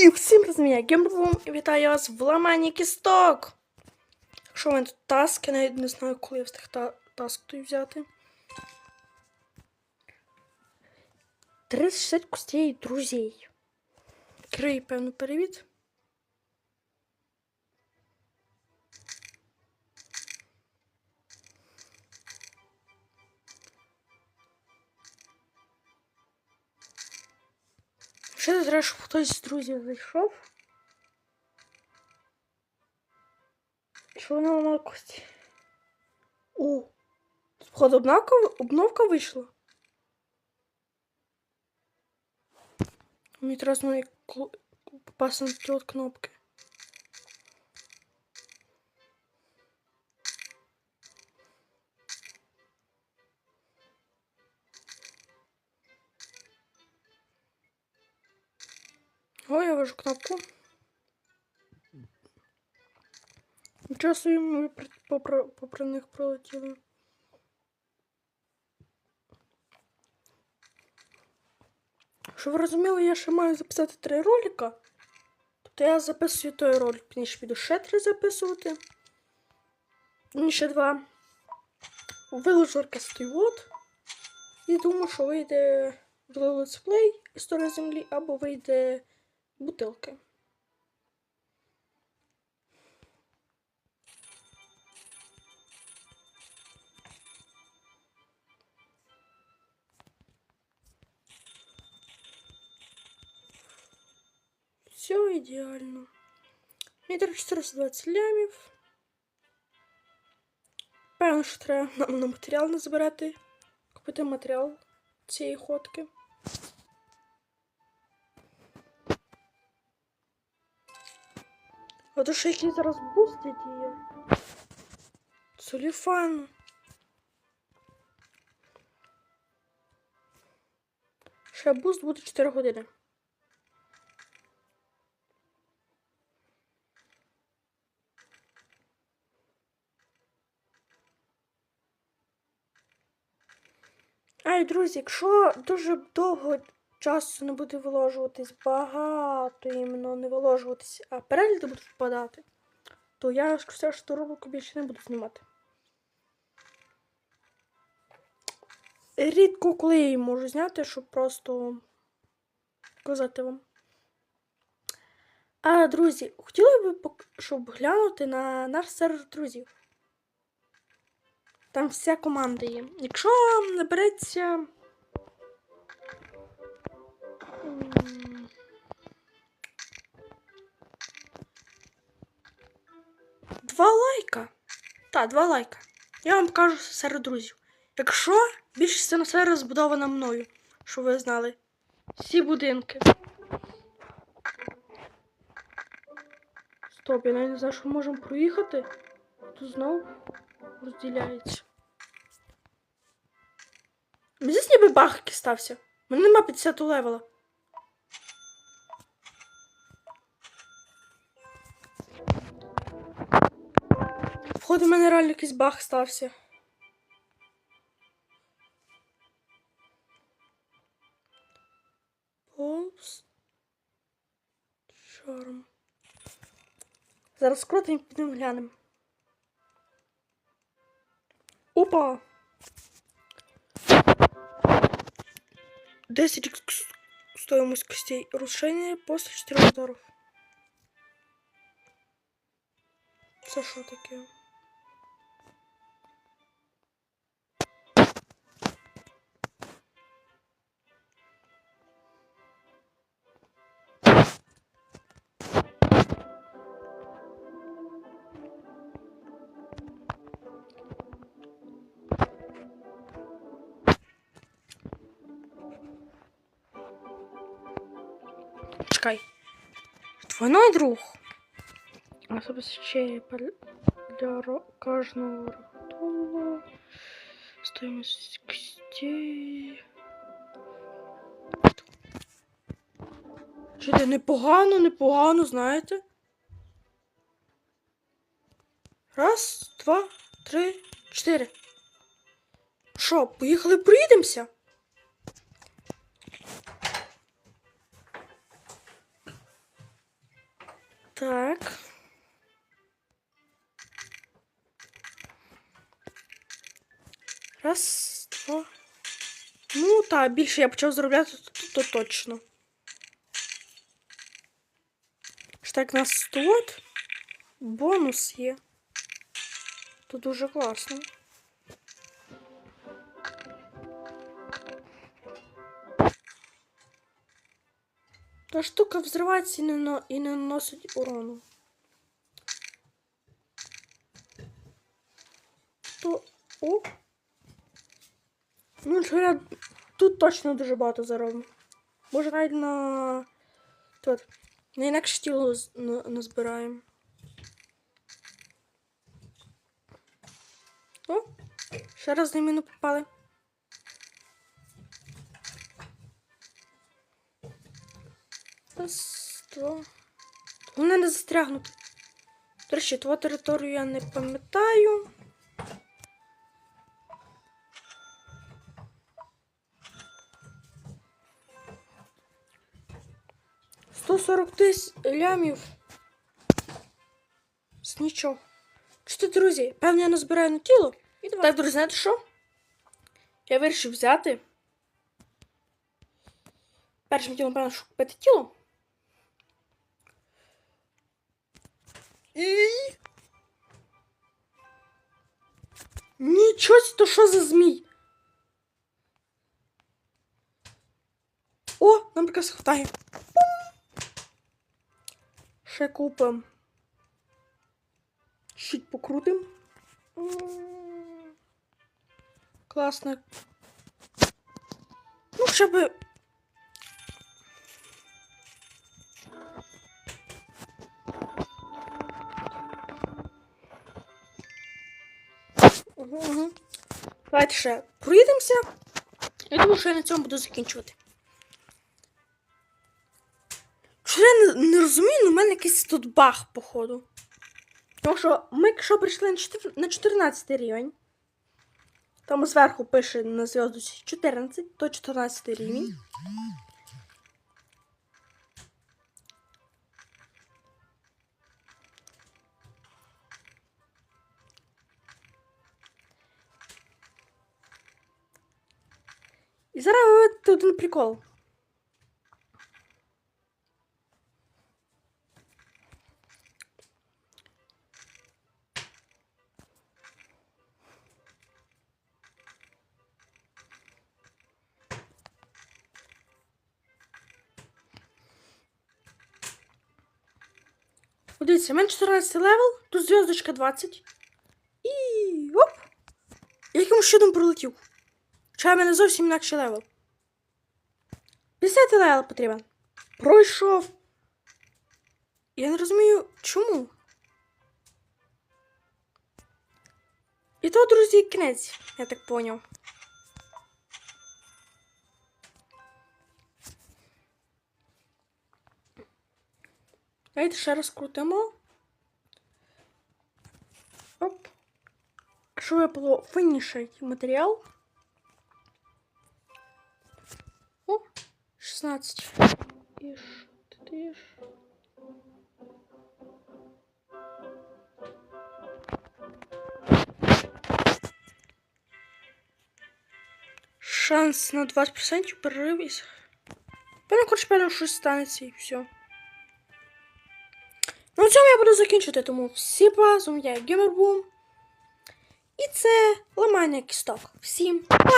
І всім розуміє, Геймбум і вітаю вас в ламанні кісток. Що в мене тут таск, я навіть не знаю, коли я встиг та таск тут взяти. 36 костей друзей. Крий, певно, перевід. Ще треба, щоб хтось з друзів зайшов. Що вона ламала кості? О! Походу, обновка, обновка вийшла. Мені треба знову клу- попасти на ті от кнопки. Я кнопку. Собі ми попри, них пролетіли. Щоб ви розуміли, я ще маю записати три ролика. Тобто я записую той ролик, пізніше піду ще три записувати. Ні, ще два. Виложу оркестрий вот. І думаю, що вийде в летсплей Історія землі або вийде бутилки. Все ідеально. Мені треба 420 лямів. Певно, що треба нам на матеріал назбирати. Купити матеріал цієї ходки. А то який зараз бустить її. Соліфан. Ще буст буде 4 години. Ай, друзі, якщо дуже довго часу не буде виложуватись, багато іменно не виложуватись, а перегляди будуть впадати, то я все ж ту рубрику більше не буду знімати. Рідко коли я її можу зняти, щоб просто казати вам. А, друзі, хотіли б, щоб глянути на наш сервер друзів. Там вся команда є. Якщо набереться. Два лайка. Так, два лайка. Я вам кажу серед друзів. Якщо більшість на сервер збудована мною, щоб ви знали. Всі будинки. Стоп, я навіть не знаю, що ми можемо проїхати. Тут знову розділяється. Мені здесь ніби якийсь стався. У мене нема 50 левела. Входу, в мене реально якийсь баг стався. Попс. Шарм. Зараз скрутим і підемо глянемо. Опа! 10 стоимость костей. Рушение после 4 ударов. Це що таке? Чекай. Двойной друг. Особо ще для ро- кожного ритуалу. Стоимость костей. Чуєте, непогано, непогано, знаєте? Раз, два, три, чотири. Що, поїхали проїдемося? Так. Раз, два. Ну, так, більше я почав заробляти, то, то, то точно. Так, на 100 от бонус є. То дуже класно. Та штука взривається і не, і не наносить урону. То. О! Ну, говоря, тут точно дуже багато заробимо. Може навіть на. Тут. На інакше тіло назбираємо. О! Ще раз на міну попали. Два. Головне не застрягнути. До твою територію я не пам'ятаю. Сто сорок тисяч лямів. З нічого. Що, друзі, певно, я назбираю на тіло. І. Так, друзі, знаєте що? Я вирішив взяти. Першим тілом, певно, що купити тіло. І... Нічого, себе, то що за змій? О, нам якраз хватає. Ще купим. Чуть покрутим. Класно. Ну, ще би. Давайте ще проїдемося. Я думаю, що я на цьому буду закінчувати. Що я не, розумію, але в мене якийсь тут баг, походу. Тому що ми, якщо прийшли на 14 рівень, там зверху пише на зв'язку 14, то 14 рівень. І зараз ви один прикол. Дивіться, мене 14 левел, тут зв'язочка 20. І оп! Я якимось чудом пролетів. Хоча в мене зовсім інакший левел. 50 левел потрібен. Пройшов. Я не розумію, чому. І то, друзі, кінець, я так поняв. Давайте ще раз крутимо. Оп. Щоб випало фініший матеріал. 16. Іш, тут іш. Шанс на 20% перерив із. Певно, хоч певно, щось станеться і все. Ну, на цьому я буду закінчувати, тому всі па, я Геймербум. І це ламання кісток. Всім па!